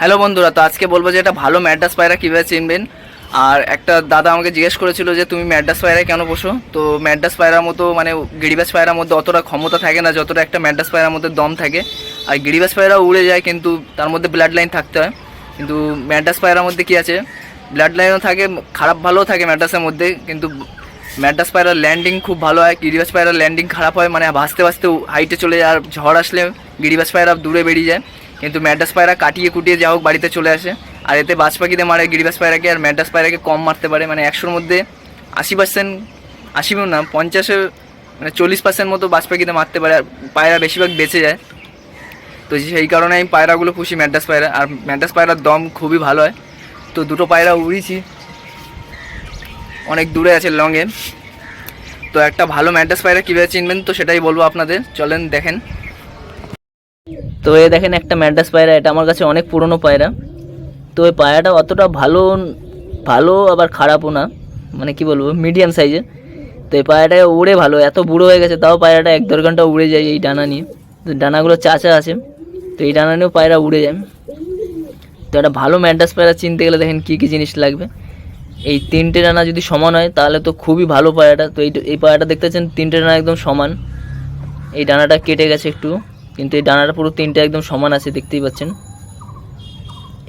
Hello বন্ধুরা, তো আজকে বলব যে এটা ভালো ম্যাডাস পায়রা কীভাবে চিনবেন? আর একটা দাদা আমাকে জিজ্ঞেস করেছিল যে তুমি ম্যাডাস পায়রায় কেন বসো তো ম্যাডাস পায়রার মতো মানে গিরিবাস পায়রার মধ্যে অতটা ক্ষমতা থাকে না, যতটা একটা ম্যাডাস পায়রার মধ্যে দম থাকে। আর গিরিবাস পায়রা উড়ে যায়, কিন্তু তার মধ্যে ব্লাড লাইন থাকতে হয়। কিন্তু ম্যাডাস পায়রার মধ্যে কী আছে? ব্লাড লাইনও থাকে, খারাপ ভালোও থাকে ম্যাডাসের মধ্যে, কিন্তু ম্যাডাস পায়রার ল্যান্ডিং খুব ভালো হয় গিরিবাস পায়রার ল্যান্ডিং খারাপ হয় মানে ভাসতে ভাসতে হাইটে চলে যায়, আর ঝড় আসলে গিরিবাস পায়রা দূরে বেরিয়ে যায়। কিন্তু ম্যাডাস পায়রা কাটিয়ে কুটিয়ে যা হোক বাড়িতে চলে আসে। আর এতে বাজ পাখিতে মারে গিরিবাস পায়রাকে আর ম্যাডাস পায়রাকে কম মারতে পারে। মানে একশোর মধ্যে আশি পার্সেন্ট আশিও না পঞ্চাশে মানে চল্লিশ পার্সেন্ট মতো বাজ পাখিতে মারতে পারে। আর পায়রা বেশিরভাগ বেঁচে যায়। তো সেই কারণে আমি পায়রাগুলো পুষি ম্যাডাস পায়রা। আর ম্যাডাস পায়রার দম খুবই ভালো হয়। তো দুটো পায়রা উড়িয়েছি। অনেক দূরে আছে লংয়ে। তো একটা ভালো ম্যাডাস পায়রা কীভাবে চিনবেন তো সেটাই বলব আপনাদের। চলেন দেখেন। তো এ দেখেন একটা ম্যাডাস পায়রা, এটা আমার কাছে অনেক পুরনো পায়রা। তো এই পায়রাটা অতটা ভালো ভালো আবার খারাপও না মানে কি বলব মিডিয়াম সাইজে তো এই পায়রাটা উড়ে ভালো, এত বুড়ো হয়ে গেছে, তাও পায়রাটা এক দেড় ঘণ্টা উড়ে যায় এই ডানা নিয়ে। তো ডানাগুলো চাচা আছে, তো এই ডানা নিয়েও পায়রা উড়ে যায়। তো একটা ভালো ম্যাডাস পায়রা চিনতে গেলে দেখেন কী কী জিনিস লাগবে। এই তিনটে ডানা যদি সমান হয়, তাহলে তো খুবই ভালো পায়রাটা। তো এই এই পায়রাটা দেখতে পাচ্ছেন তিনটে ডানা একদম সমান। এই ডানাটা কেটে গেছে একটু। কিন্তু এই ডানাটা পুরো তিনটে একদম সমান আছে, দেখতেই পাচ্ছেন।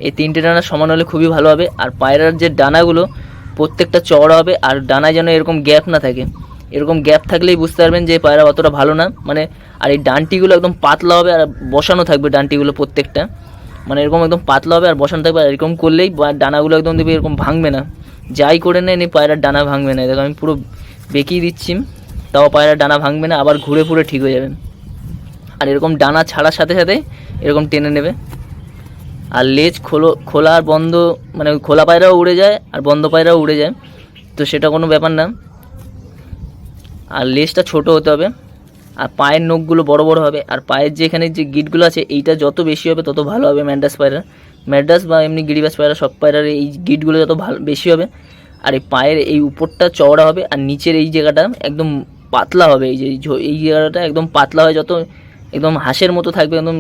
এই তিনটে ডানা সমান হলে খুবই ভালো হবে। আর পায়রার যে ডানাগুলো, প্রত্যেকটা চওড়া হবে, আর ডানায় যেন এরকম গ্যাপ না থাকে। এরকম গ্যাপ থাকলেই বুঝতে পারবেন যে পায়রা অতটা ভালো না। মানে আর এই ডানটিগুলো একদম পাতলা হবে, আর বসানো থাকবে ডানটিগুলো প্রত্যেকটা। মানে এরকম একদম পাতলা হবে, আর বসানো থাকবে, আর এরকম করলেই ডানাগুলো একদম দেখবে এরকম ভাঙবে না। যাই করে নেন, এই পায়রার ডানা ভাঙবে না। দেখো, আমি পুরো বেঁকিয়ে দিচ্ছি। তাও পায়রার ডানা ভাঙবে না, আবার ঘুরে ফুরে ঠিক হয়ে যাবে। আর এরকম ডানা ছাড়ার সাথে সাথে এরকম টেনে নেবে। আর লেজ খোলো, খোলা আর বন্ধ মানে খোলা পায়রাও উড়ে যায় আর বন্ধ পায়রাও উড়ে যায়। তো সেটা কোনো ব্যাপার না। আর লেজটা ছোট হতে হবে। আর পায়ের নখগুলো বড় বড় হবে। আর পায়ের যে এখানে যে গিটগুলো আছে, এইটা যত বেশি হবে, তত ভালো হবে ম্যান্ডাস পায়রা। ম্যাডাস বা এমনি গিরিবাস পায়রা, সব পায়রার এই গিটগুলো যত ভালো, বেশি হবে। আর এই পায়ের এই উপরটা চওড়া হবে, আর নিচের এই জায়গাটা একদম পাতলা হবে। এই যে এই জায়গাটা একদম পাতলা হয়, যত একদম হাঁসের মতো থাকবে, একদম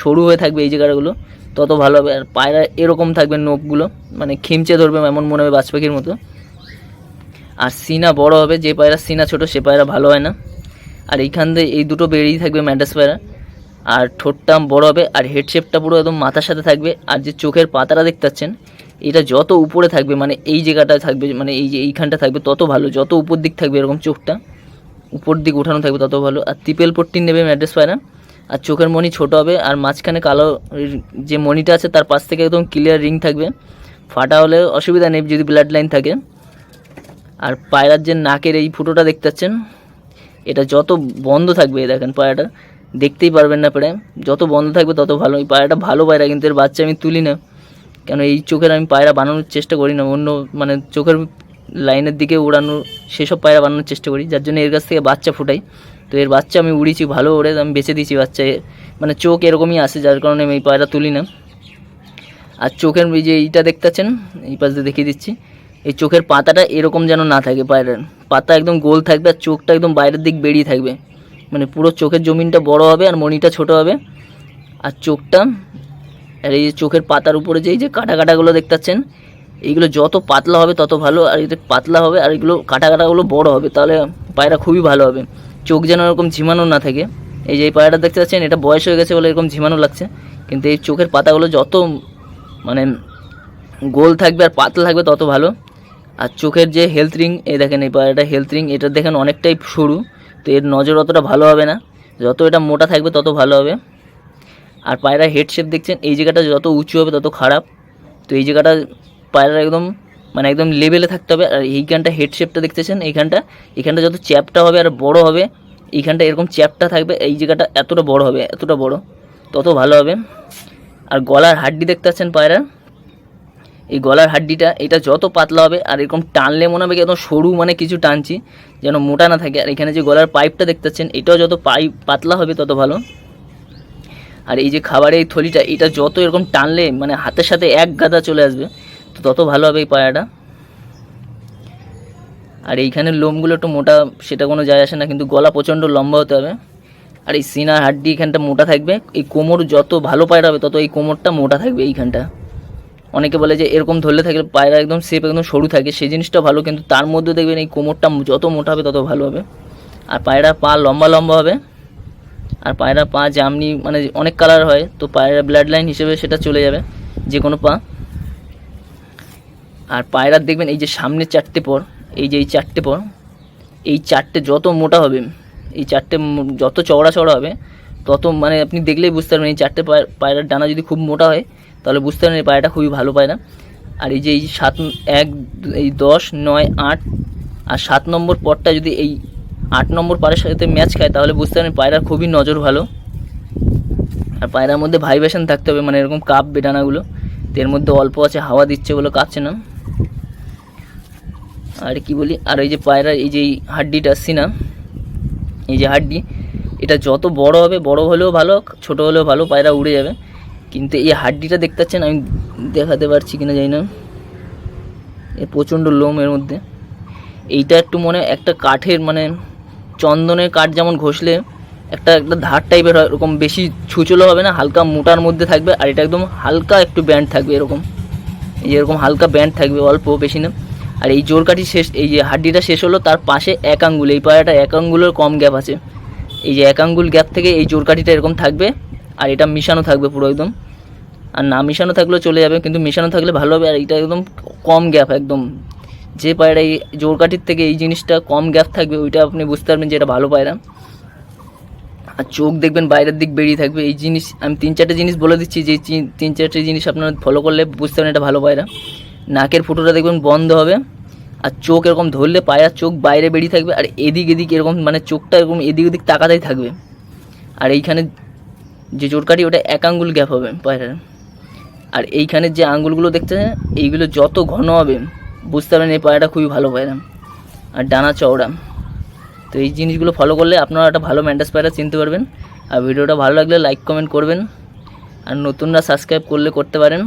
সরু হয়ে থাকবে এই জায়গাগুলো তত ভালো হবে, আর পায়রা এরকম থাকবে নোখগুলো মানে খিমচে ধরবে, এমন মনে হবে বাজ পাখির মতো। আর সিনা বড় হবে, যে পায়রা সিনা ছোট, সে পায়রা ভালো হয় না। আর এইখান দিয়ে এই দুটো বেরিয়েই থাকবে ম্যাডাস পায়রা। আর ঠোঁটটা বড় হবে, আর হেডশেপটা পুরো একদম মাথার সাথে থাকবে। আর যে চোখের পাতাটা দেখতে পাচ্ছেন, এটা যত উপরে থাকবে মানে এই জায়গাটা থাকবে মানে এই যে এইখানটা থাকবে, তত ভালো, যত উপর দিক থাকবে এরকম চোখটা। উপর দিক উঠানো থাকবে, তত ভালো। আর তিপেল পট্টি নেবে ম্যাড্রেস পায়রা আর চোখের মণি ছোট হবে, আর মাঝখানে কালো যে মণিটা আছে, তার পাশ থেকে একদম ক্লিয়ার রিং থাকবে। ফাটা হলে অসুবিধা নেই, যদি ব্লাড লাইন থাকে। আর পায়রার যে নাকের এই ফুটোটা দেখতে পাচ্ছেন, এটা যত বন্ধ থাকবে দেখেন পায়রাটা, দেখতেই পারবেন না প্রায়। যত বন্ধ থাকবে, তত ভালো। এই পায়রাটা ভালো পায়রা, কিন্তু এর বাচ্চা আমি তুলি না। কেন, এই চোখের আমি পায়রা বানানোর চেষ্টা করি না, অন্য মানে চোখের লাইনের দিকে উড়ানো, সেসব পায়রা বানানোর চেষ্টা করি, যার জন্য এর কাছ থেকে বাচ্চা ফুটাই। তো এর বাচ্চা আমি উড়িয়েছি, ভালো ওড়ে আমি বেঁচে দিয়েছি বাচ্চা মানে চোখ এরকমই আসে যার কারণে আমি এই পায়রা তুলি না। আর চোখের এই যে এইটা দেখতে এই পাশ দিয়ে দেখিয়ে দিচ্ছি, এই চোখের পাতাটা এরকম যেন না থাকে পায়রার। পাতা একদম গোল থাকবে, আর চোখটা একদম বাইরের দিক বেরিয়ে থাকবে। মানে পুরো চোখের জমিনটা বড় হবে, আর মণিটা ছোট হবে। আর চোখটা, আর এই যে চোখের পাতার উপরে যে এই যে কাটা কাটাগুলো দেখতে পাচ্ছেন এইগুলো যত পাতলা হবে তত ভালো, আর এটা পাতলা হবে আর এগুলো কাটা কাটাগুলো বড় হবে, তাহলে পায়রা খুবই ভালো হবে। চোখ যেন এরকম ঝিমানো না থাকে। এই যে এই পায়রাটা দেখতে পাচ্ছেন, এটা বয়স হয়ে গেছে বলে এরকম ঝিমানো লাগছে। কিন্তু এই চোখের পাতাগুলো যত মানে গোল থাকবে আর পাতলা থাকবে তত ভালো। আর চোখের যে হেলথ রিং এই দেখেন এই পায়রাটা হেলথ রিং এটা দেখেন অনেকটাই সরু। তো এর নজর অতটা ভালো হবে না। যত এটা মোটা থাকবে তত ভালো হবে। আর পায়রা হেড শেপ দেখছেন, এই জায়গাটা যত উঁচু হবে তত খারাপ। তো এই জায়গাটা পায়রা একদম মানে একদম লেভেলে থাকতে হবে। আর এইখানটা হেড শেপটা দেখতেছেন? এইখানটা এখানটা যত চ্যাপটা হবে আর বড় হবে এইখানটা এরকম চ্যাপটা থাকবে, এই জায়গাটা এতটা বড় হবে, এতটা বড়, তত ভালো হবে। আর গলার হাড্ডি দেখতে পাচ্ছেন পায়রার এই গলার হাড্ডিটা, এটা যত পাতলা হবে আর এরকম টানলে মনে হবে একদম সরু মানে কিছু টানছি, যেন মোটা না থাকে। আর এখানে যে গলার পাইপটা দেখতে পাচ্ছেন, এটাও যত পাইপ পাতলা হবে তত ভালো। আর এই যে খাবারের এই থলিটা, এটা যত এরকম টানলে মানে হাতের সাথে এক গাদা চলে আসবে। তো তত ভালো হবে এই পায়রাটা আর এইখানের লোমগুলো একটু মোটা, সেটা কোনো যায় আসে না, কিন্তু গলা প্রচণ্ড লম্বা হতে হবে। আর এই সিনার হাড্ডি এখানটা মোটা থাকবে। এই কোমর যত ভালো পায়রা হবে, তত এই কোমরটা মোটা থাকবে এইখানটা। অনেকে বলে যে এরকম ধরলে থাকলে পায়রা একদম সেপ একদম সরু থাকে। সেই জিনিসটা ভালো, কিন্তু তার মধ্যে দেখবেন এই কোমরটা যত মোটা হবে, তত ভালো হবে। আর পায়রা পা লম্বা লম্বা হবে। আর পায়রা পা জামনি মানে অনেক কালার হয়, তো পায়রা ব্লাড লাইন হিসেবে সেটা চলে যাবে যে কোনো পা। আর পায়রার দেখবেন এই যে সামনের চারটে পর, এই যে এই চারটে পর, এই চারটে যত মোটা হবে, এই চারটে যত চওড়া চওড়া হবে, তত মানে আপনি দেখলেই বুঝতে পারবেন এই চারটে পায়- পায়রার ডানা যদি খুব মোটা হয়, তাহলে বুঝতে পারবেন এই পায়রাটা খুবই ভালো পায়রা। আর এই যে এই সাত এক এই দশ, নয়, আট, আর সাত নম্বর পরটা যদি এই আট নম্বর পায়ের সাথে ম্যাচ খায়, তাহলে বুঝতে পারবেন পায়রার খুবই নজর ভালো। আর পায়রার মধ্যে ভাইব্রেশন থাকতে হবে মানে এরকম কাঁপবে ডানাগুলো, তো এর মধ্যে অল্প আছে, হাওয়া দিচ্ছে বলে কাঁপছে না। আর কি বলি? আর এই যে পায়রার এই যে হাড্ডিটা সিনা এই যে হাড্ডি, এটা যত বড় হবে, বড় হলেও ভালো, ছোট হলেও ভালো, পায়রা উড়ে যাবে। কিন্তু এই হাড্ডিটা দেখতে পাচ্ছেন, আমি দেখাতে পারছি কিনা জানি না। এ প্রচণ্ড লোম এর মধ্যে। এইটা একটু মনে একটা কাঠের মানে চন্দনের কাঠ যেমন ঘষলে একটা একটা ধার টাইপের হয় এরকম বেশি ছুচলো হবে না, হালকা মোটার মধ্যে থাকবে, আর এটা একদম হালকা একটু ব্যান্ড থাকবে এরকম। এরকম হালকা ব্যান্ড থাকবে, অল্প, বেশি না। আর এই জোরকাঠি শেষ, এই যে হাড্ডিটা শেষ হলো, তার পাশে এক আঙ্গুল, এই পায়াটা এক আঙ্গুলের কম গ্যাপ আছে। এই যে এক আঙ্গুল গ্যাপ থেকে এই জোরকাঠিটা এরকম থাকবে, আর এটা মিশানো থাকবে পুরো একদম। আর না মিশানো থাকলেও চলে যাবে, কিন্তু মিশানো থাকলে ভালো হবে, আর এটা একদম কম গ্যাপ একদম। যে পায়রা এই জোরকাঠির থেকে এই জিনিসটা কম গ্যাপ থাকবে, ওইটা আপনি বুঝতে পারবেন যে এটা ভালো পায়রা। আর চোখ দেখবেন বাইরের দিক বেরিয়ে থাকবে। এই জিনিস, আমি তিন চারটে জিনিস বলে দিচ্ছি, যে তিন চারটে জিনিস আপনারা ফলো করলে বুঝতে পারেন এটা ভালো পায়রা। নাকের ফুটোটা দেখবেন বন্ধ হবে, আর চোখ এরকম ধরলে পায়রার চোখ বাইরে বেরিয়ে থাকবে, আর এদিক এদিক এরকম মানে চোখটা এরকম এদিক ওদিক তাকাতেই থাকবে। আর এইখানে যে জোরকাঠি ওটা এক আঙ্গুল গ্যাপ হবে পায়রার। আর এইখানে যে আঙ্গুলগুলো দেখতে এইগুলো যত ঘন হবে, বুঝতে পারবেন এই পায়রাটা খুবই ভালো পায়রা। আর ডানা চওড়া। তো এই জিনিসগুলো ফলো করলে আপনারা একটা ভালো ম্যান্ডাস পায়রা চিনতে পারবেন। আর ভিডিওটা ভালো লাগলে লাইক কমেন্ট করবেন। আর নতুনরা সাবস্ক্রাইব করলে করতে পারেন।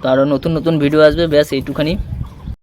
তো আরও নতুন নতুন ভিডিও আসবে, ব্যাস এইটুখানি।